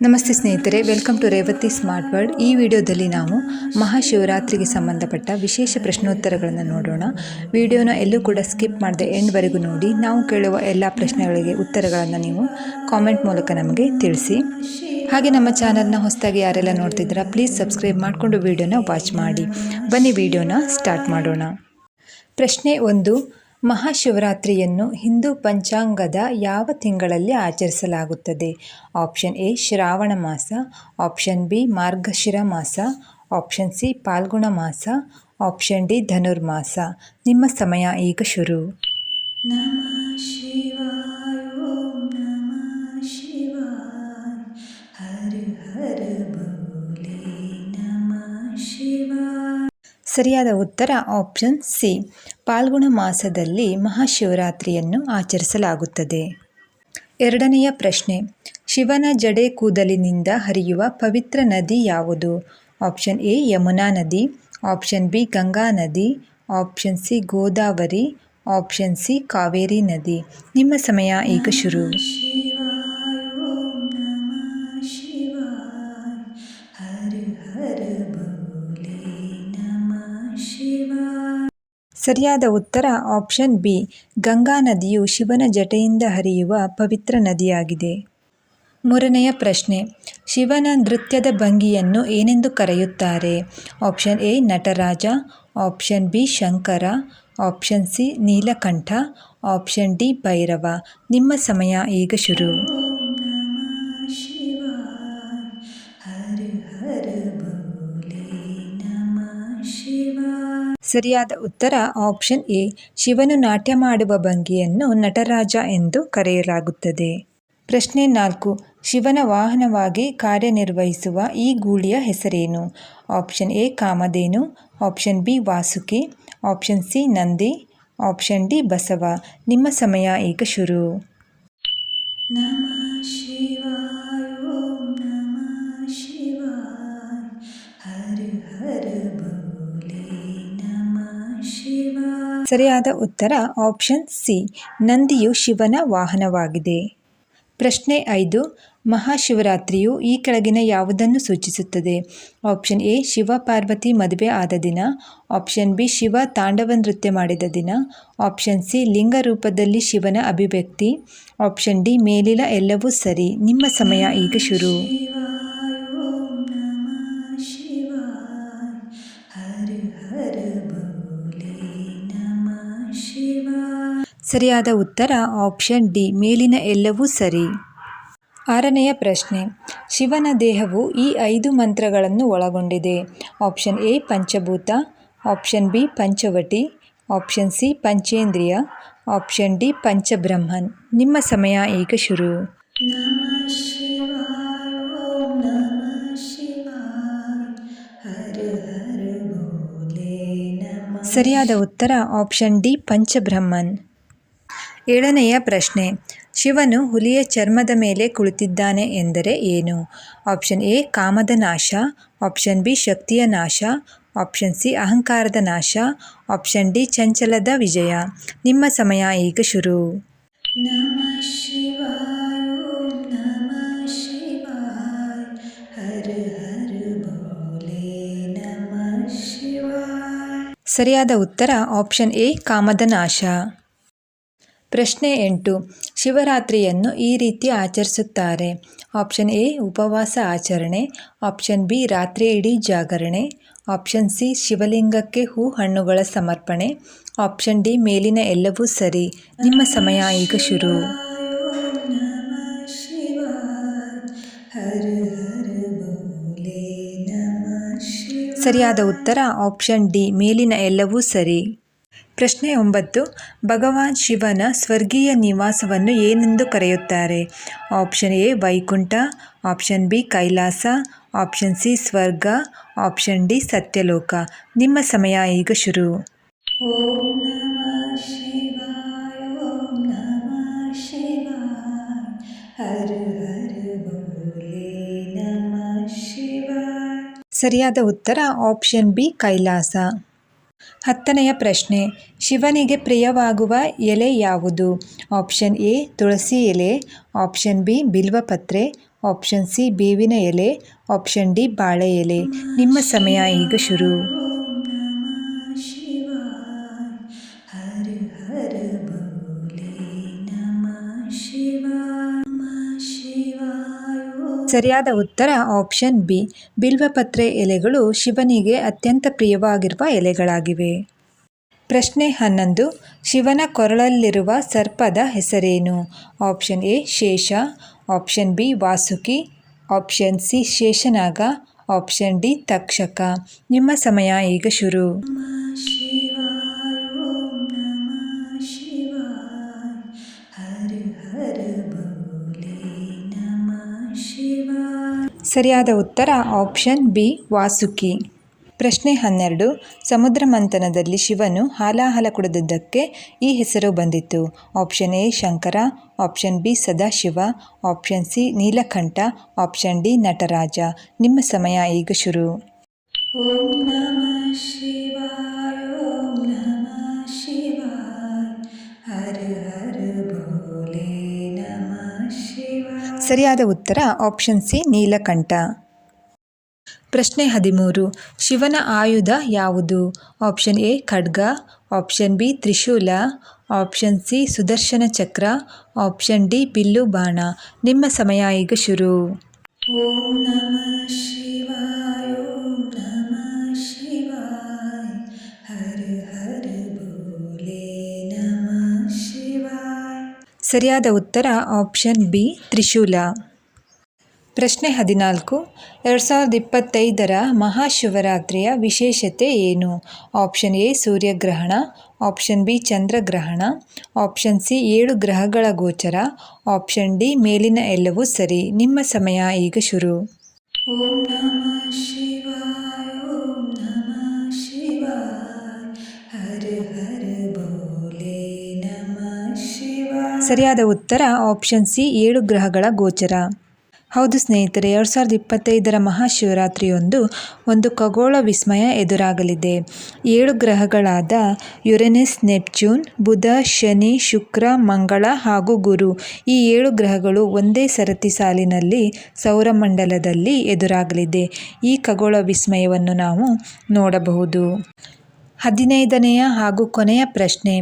ನಮಸ್ತೆ ಸ್ನೇಹಿತರೆ welcome to Revathi smart world ಈ ವಿಡಿಯೋದಲ್ಲಿ ನಾವು ಮಹಾಶಿವರಾತ್ರಿಗೆ ಸಂಬಂಧಪಟ್ಟ ವಿಶೇಷ ಪ್ರಶ್ನೋತ್ತರಗಳನ್ನು ನೋಡೋಣ. ವಿಡಿಯೋನ ಎಲ್ಲೂ ಕೂಡ ಸ್ಕಿಪ್ ಮಾಡದೆ ಎಂಡ್ವರೆಗೂ ನೋಡಿ. ನಾವು ಕೇಳುವ ಎಲ್ಲ ಪ್ರಶ್ನೆಗಳಿಗೆ ಉತ್ತರಗಳನ್ನು ನೀವು ಕಾಮೆಂಟ್ ಮೂಲಕ ನಮಗೆ ತಿಳಿಸಿ. ಹಾಗೆ ನಮ್ಮ ಚಾನಲ್ನ ಹೊಸದಾಗಿ ಯಾರೆಲ್ಲ ನೋಡ್ತಿದ್ದೀರಾ ಪ್ಲೀಸ್ ಸಬ್ಸ್ಕ್ರೈಬ್ ಮಾಡಿಕೊಂಡು ವಿಡಿಯೋನ ವಾಚ್ ಮಾಡಿ. ಬನ್ನಿ ವಿಡಿಯೋನ ಸ್ಟಾರ್ಟ್ ಮಾಡೋಣ. ಪ್ರಶ್ನೆ ಒಂದು ಮಹಾಶಿವರಾತ್ರಿಯನ್ನು ಹಿಂದೂ ಪಂಚಾಂಗದ ಯಾವ ತಿಂಗಳಲ್ಲಿ ಆಚರಿಸಲಾಗುತ್ತದೆ? ಆಪ್ಷನ್ ಎ, ಶ್ರಾವಣ ಮಾಸ, ಆಪ್ಷನ್ ಬಿ, ಮಾರ್ಗಶಿರ ಮಾಸ, ಆಪ್ಷನ್ ಸಿ, ಪಾಲ್ಗುಣ ಮಾಸ, ಆಪ್ಷನ್ ಡಿ, ಧನುರ್ಮಾಸ. ನಿಮ್ಮ ಸಮಯ ಈಗ ಶುರು. ನಮಃ ಶಿವಾಯ, ಓಂ ಹರ ಸರಿಯಾದ ಉತ್ತರ ಆಪ್ಷನ್ ಸಿ. ಪಾಲ್ಗುಣ ಮಾಸದಲ್ಲಿ ಮಹಾಶಿವರಾತ್ರಿಯನ್ನು ಆಚರಿಸಲಾಗುತ್ತದೆ. ಎರಡನೆಯ ಪ್ರಶ್ನೆ. ಶಿವನ ಜಡೆ ಕೂದಲಿನಿಂದ ಹರಿಯುವ ಪವಿತ್ರ ನದಿ ಯಾವುದು? ಆಪ್ಷನ್ ಎ, ಯಮುನಾ ನದಿ. ಆಪ್ಷನ್ ಬಿ, ಗಂಗಾ ನದಿ. Option C, Godavari. Option C, Kaveri ನದಿ. ನಿಮ್ಮ ಸಮಯ ಈಗ ಶುರು. ಸರಿಯಾದ ಉತ್ತರ ಆಪ್ಷನ್ ಬಿ, ಗಂಗಾ ನದಿಯು ಶಿವನ ಜಟೆಯಿಂದ ಹರಿಯುವ ಪವಿತ್ರ ನದಿಯಾಗಿದೆ. ಮೂರನೆಯ ಪ್ರಶ್ನೆ, ಶಿವನ ನೃತ್ಯದ ಭಂಗಿಯನ್ನು ಏನೆಂದು ಕರೆಯುತ್ತಾರೆ? Option A, Nataraja, option B, Shankara, option C, Neelakantha, option D, Bhairava. ನಿಮ್ಮ ಸಮಯ ಈಗ ಶುರು. ಸರಿಯಾದ ಉತ್ತರ ಆಪ್ಷನ್ ಎ, ಶಿವನು ನಾಟ್ಯ ಮಾಡುವ ಭಂಗಿಯನ್ನು ನಟರಾಜ ಎಂದು ಕರೆಯಲಾಗುತ್ತದೆ. ಪ್ರಶ್ನೆ ನಾಲ್ಕು, ಶಿವನ ವಾಹನವಾಗಿ ಕಾರ್ಯನಿರ್ವಹಿಸುವ ಈ ಗೂಳಿಯ ಹೆಸರೇನು? Option A, Kamadhenu. Option B, Vasuki. Option C, Nandi. Option D, Basava. ನಿಮ್ಮ ಸಮಯ ಈಗ ಶುರು. ನಮಃ ಶಿವಾಯ, ಓಂ ಹರ ಸರಿಯಾದ ಉತ್ತರ ಆಪ್ಷನ್ ಸಿ, ನಂದಿಯು ಶಿವನ ವಾಹನವಾಗಿದೆ. ಪ್ರಶ್ನೆ ಐದು, ಮಹಾಶಿವರಾತ್ರಿಯು ಈ ಕೆಳಗಿನ ಯಾವುದನ್ನು ಸೂಚಿಸುತ್ತದೆ? ಆಪ್ಷನ್ ಎ, ಶಿವ ಪಾರ್ವತಿ ಮದುವೆ ಆದ ದಿನ. ಆಪ್ಷನ್ ಬಿ, ಶಿವ ತಾಂಡವ ನೃತ್ಯ ಮಾಡಿದ ದಿನ. ಆಪ್ಷನ್ ಸಿ, ಲಿಂಗ ರೂಪದಲ್ಲಿ ಶಿವನ ಅಭಿವ್ಯಕ್ತಿ. ಆಪ್ಷನ್ ಡಿ, ಮೇಲಿನ ಎಲ್ಲವೂ ಸರಿ. ನಿಮ್ಮ ಸಮಯ ಈಗ ಶುರು. ಸರಿಯಾದ ಉತ್ತರ ಆಪ್ಷನ್ ಡಿ. ಮೇಲಿನ ಎಲ್ಲವೂ ಸರಿ. ಆರನೆಯ ಪ್ರಶ್ನೆ. ಶಿವನ ದೇಹವು ಈ ಐದು ಮಂತ್ರಗಳನ್ನು ಒಳಗೊಂಡಿದೆ. ಆಪ್ಷನ್ ಎ, ಪಂಚಭೂತ. Option B, Panchavati. Option C, ಪಂಚೇಂದ್ರಿಯ. ಆಪ್ಷನ್ ಡಿ, ಪಂಚಬ್ರಹ್ಮನ್. ನಿಮ್ಮ ಸಮಯ ಈಗ ಶುರು. ಸರಿಯಾದ ಉತ್ತರ ಆಪ್ಷನ್ ಡಿ, ಪಂಚಬ್ರಹ್ಮನ್. ಏಳನೆಯ ಪ್ರಶ್ನೆ ಶಿವನು ಹುಲಿಯ ಚರ್ಮದ ಮೇಲೆ ಕುಳಿತಿದ್ದಾನೆ ಎಂದರೆ ಏನು? ಆಪ್ಷನ್ ಎ ಕಾಮದ ನಾಶ ಆಪ್ಷನ್ ಬಿ ಶಕ್ತಿಯ ನಾಶ ಆಪ್ಷನ್ ಸಿ ಅಹಂಕಾರದ ನಾಶ ಆಪ್ಷನ್ ಡಿ ಚಂಚಲದ ವಿಜಯ. ನಿಮ್ಮ ಸಮಯ ಈಗ ಶುರು. ನಮಃ ಶಿವಾಯ ಓಂ ನಮಃ ಶಿವಾಯ ಹರ ಹರ ಬೋಲೆ ನಮಃ ಶಿವಾಯ. ಸರಿಯಾದ ಉತ್ತರ ಆಪ್ಷನ್ ಎ ಕಾಮದ ನಾಶ. ಪ್ರಶ್ನೆ ಎಂಟು. ಶಿವರಾತ್ರಿಯನ್ನು ಈ ರೀತಿ ಆಚರಿಸುತ್ತಾರೆ. ಆಪ್ಷನ್ ಎ, ಉಪವಾಸ ಆಚರಣೆ. ಆಪ್ಷನ್ ಬಿ, ರಾತ್ರಿ ಇಡೀ ಜಾಗರಣೆ. ಆಪ್ಷನ್ ಸಿ, ಶಿವಲಿಂಗಕ್ಕೆ ಹೂ ಹಣ್ಣುಗಳ ಸಮರ್ಪಣೆ. ಆಪ್ಷನ್ ಡಿ, ಮೇಲಿನ ಎಲ್ಲವೂ ಸರಿ. ನಿಮ್ಮ ಸಮಯ ಈಗ ಶುರು. ಸರಿಯಾದ ಉತ್ತರ ಆಪ್ಷನ್ ಡಿ, ಮೇಲಿನ ಎಲ್ಲವೂ ಸರಿ. ಪ್ರಶ್ನೆ ಒಂಬತ್ತು ಭಗವಾನ್ ಶಿವನ ಸ್ವರ್ಗೀಯ ನಿವಾಸವನ್ನು ಏನೆಂದು ಕರೆಯುತ್ತಾರೆ? Option A Vaikuntha option B Kailasa option C ಸ್ವರ್ಗ ಆಪ್ಷನ್ ಡಿ ಸತ್ಯಲೋಕ. ನಿಮ್ಮ ಸಮಯ ಈಗ ಶುರು. ಓಂ ನಮಃ ಶಿವಾಯ ಓಂ ನಮಃ ಶಿವಾಯ. ಹರ ಹರ ಬೋಲೆ ನಮಃ ಶಿವಾಯ. ಸರಿಯಾದ ಉತ್ತರ ಆಪ್ಷನ್ ಬಿ ಕೈಲಾಸ. ಹತ್ತನೆಯ ಪ್ರಶ್ನೆ, ಶಿವನಿಗೆ ಪ್ರಿಯವಾಗುವ ಎಲೆ ಯಾವುದು? ಆಪ್ಷನ್ ಎ, ತುಳಸಿ ಎಲೆ, ಆಪ್ಷನ್ ಬಿ ಬಿಲ್ವಪತ್ರೆ ಆಪ್ಷನ್ ಸಿ, ಬೇವಿನ ಎಲೆ, ಆಪ್ಷನ್ ಡಿ, ಬಾಳೆ ಎಲೆ. ನಿಮ್ಮ ಸಮಯ ಈಗ ಶುರು. ಸರಿಯಾದ ಉತ್ತರ ಆಪ್ಷನ್ ಬಿ. ಬಿಲ್ವಪತ್ರೆ ಎಲೆಗಳು ಶಿವನಿಗೆ ಅತ್ಯಂತ ಪ್ರಿಯವಾಗಿರುವ ಎಲೆಗಳಾಗಿವೆ. ಪ್ರಶ್ನೆ ಹನ್ನೊಂದು. ಶಿವನ ಕೊರಳಲ್ಲಿರುವ ಸರ್ಪದ ಹೆಸರೇನು? Option A, Shesha. Option B, Vasuki. Option C, Sheshanaga. Option D, Takshaka. ನಿಮ್ಮ ಸಮಯ ಈಗ ಶುರು. ಸರಿಯಾದ ಉತ್ತರ ಆಪ್ಷನ್ ಬಿ, ವಾಸುಕಿ. ಪ್ರಶ್ನೆ ಹನ್ನೆರಡು, ಸಮುದ್ರ ಮಂಥನದಲ್ಲಿ ಶಿವನು ಹಾಲಾಹಲ ಕುಡಿದಿದ್ದಕ್ಕೆ ಈ ಹೆಸರು ಬಂದಿತ್ತು. Option A, Shankara. Option B, Sadashiva. Option C, Neelakantha. Option D, Nataraja. ನಿಮ್ಮ ಸಮಯ ಈಗ ಶುರು. ಓಂ ನಮಃ ಶಿವಾಯ, ಓಂ ನಮಃ ಶಿವಾಯ. ಹರ ಹರ ಸರಿಯಾದ ಉತ್ತರ ಆಪ್ಷನ್ ಸಿ ನೀಲಕಂಠ. ಪ್ರಶ್ನೆ ಹದಿಮೂರು, ಶಿವನ ಆಯುಧ ಯಾವುದು? ಆಪ್ಷನ್ ಎ ಖಡ್ಗ ಆಪ್ಷನ್ ಬಿ ತ್ರಿಶೂಲ option C Sudarshana Chakra option D bill ಬಾಣ. ನಿಮ್ಮ ಸಮಯ ಈಗ ಶುರು. ಓಂ ನಮಃ ಶಿವಾಯ. ಸರಿಯಾದ ಉತ್ತರ ಆಪ್ಷನ್ ಬಿ, ತ್ರಿಶೂಲ. ಪ್ರಶ್ನೆ ಹದಿನಾಲ್ಕು. ಎರಡು ಸಾವಿರದ ಇಪ್ಪತ್ತೈದರ ಮಹಾಶಿವರಾತ್ರಿಯ ವಿಶೇಷತೆ ಏನು? ಆಪ್ಷನ್ ಎ, ಸೂರ್ಯಗ್ರಹಣ. ಆಪ್ಷನ್ ಬಿ, ಚಂದ್ರಗ್ರಹಣ. ಆಪ್ಷನ್ ಸಿ, ಏಳು ಗ್ರಹಗಳ ಗೋಚರ. ಆಪ್ಷನ್ ಡಿ, ಮೇಲಿನ ಎಲ್ಲವೂ ಸರಿ. ನಿಮ್ಮ ಸಮಯ ಈಗ ಶುರು. ಓಂ ನಮಃ ಶಿವಾಯ. ಸರಿಯಾದ ಉತ್ತರ ಆಪ್ಷನ್ ಸಿ ಏಳು ಗ್ರಹಗಳ ಗೋಚರ. ಹೌದು ಸ್ನೇಹಿತರೆ, ಎರಡು ಸಾವಿರದ ಇಪ್ಪತ್ತೈದರ ಮಹಾಶಿವರಾತ್ರಿಯೊಂದು ಒಂದು ಖಗೋಳ ವಿಸ್ಮಯ ಎದುರಾಗಲಿದೆ. ಏಳು ಗ್ರಹಗಳಾದ ಯುರೆನಿಸ್ ನೆಪ್ಚೂನ್ ಬುಧ, ಶನಿ, ಶುಕ್ರ, ಮಂಗಳ ಹಾಗೂ ಗುರು ಈ ಏಳು ಗ್ರಹಗಳು ಒಂದೇ ಸರತಿ ಸಾಲಿನಲ್ಲಿ ಸೌರಮಂಡಲದಲ್ಲಿ ಎದುರಾಗಲಿದೆ. ಈ ಖಗೋಳ ವಿಸ್ಮಯವನ್ನು ನಾವು ನೋಡಬಹುದು. ಹದಿನೈದನೆಯ ಹಾಗೂ ಕೊನೆಯ ಪ್ರಶ್ನೆ.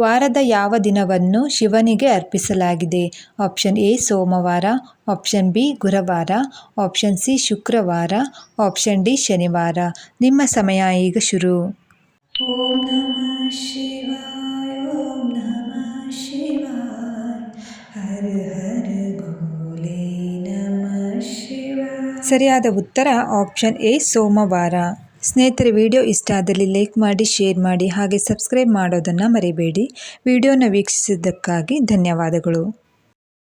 ವಾರದ ಯಾವ ದಿನವನ್ನು ಶಿವನಿಗೆ ಅರ್ಪಿಸಲಾಗಿದೆ? ಆಪ್ಷನ್ ಎ ಸೋಮವಾರ. ಆಪ್ಷನ್ ಬಿ ಗುರುವಾರ. ಆಪ್ಷನ್ ಸಿ ಶುಕ್ರವಾರ. ಆಪ್ಷನ್ ಡಿ ಶನಿವಾರ. ನಿಮ್ಮ ಸಮಯ ಈಗ ಶುರು. ಓಂ ನಮಃ ಶಿವಾಯ ಓಂ ನಮಃ ಶಿವಾಯ. ಹರ ಹರ ಭೋಲೆ ನಮಃ ಶಿವಾಯ. ಸರಿಯಾದ ಉತ್ತರ ಆಪ್ಷನ್ ಎ ಸೋಮವಾರ. ಸ್ನೇಹಿತರೆ, ವಿಡಿಯೋ ಇಷ್ಟ ಆದಲ್ಲಿ ಲೈಕ್ ಮಾಡಿ, ಶೇರ್ ಮಾಡಿ ಹಾಗೆ ಸಬ್ಸ್ಕ್ರೈಬ್ ಮಾಡೋದನ್ನು ಮರಿಬೇಡಿ. ವಿಡಿಯೋನ ವೀಕ್ಷಿಸಿದ್ದಕ್ಕಾಗಿ ಧನ್ಯವಾದಗಳು.